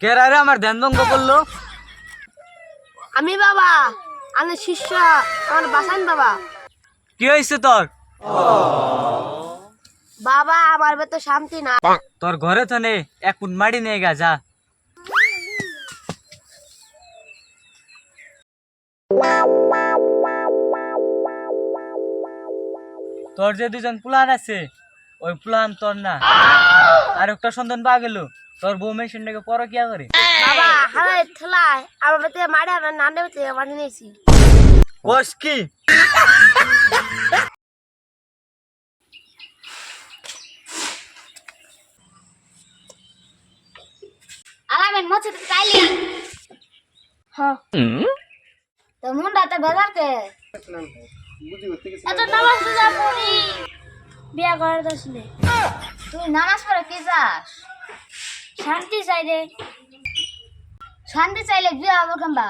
কেরারে আমার ধ্যান ভঙ্গ করল? আমি বাবা আমি শিষ্য আমার বাসান বাবা। কি হয়েছে তোর? বাবা আমার ভেতর শান্তি না তোর ঘরে তো নেই এক নিয়ে গা যা। তোর যে দুজন পুলান আছে ওই পুলান তোর না। আর একটা সন্তান পা গেল। তোর বউ মেশিনটাকে পর কিয়া করে? বাবা হারাই ঠেলায় আমার ভেতরে মারি আমার নানের ভেতরে মারি নিয়েছি। কোষ কি? আলামেন মচ্ছে চাইলি হ্যাঁ। তো মুন্ডাতে বেজার কে এত নামাজ পূজা পড়ি বিয়া করার তুই নামাজ পড়ে কি যাস শান্তি চাইলে শান্তি চাইলে বিয়া হব কেমবা?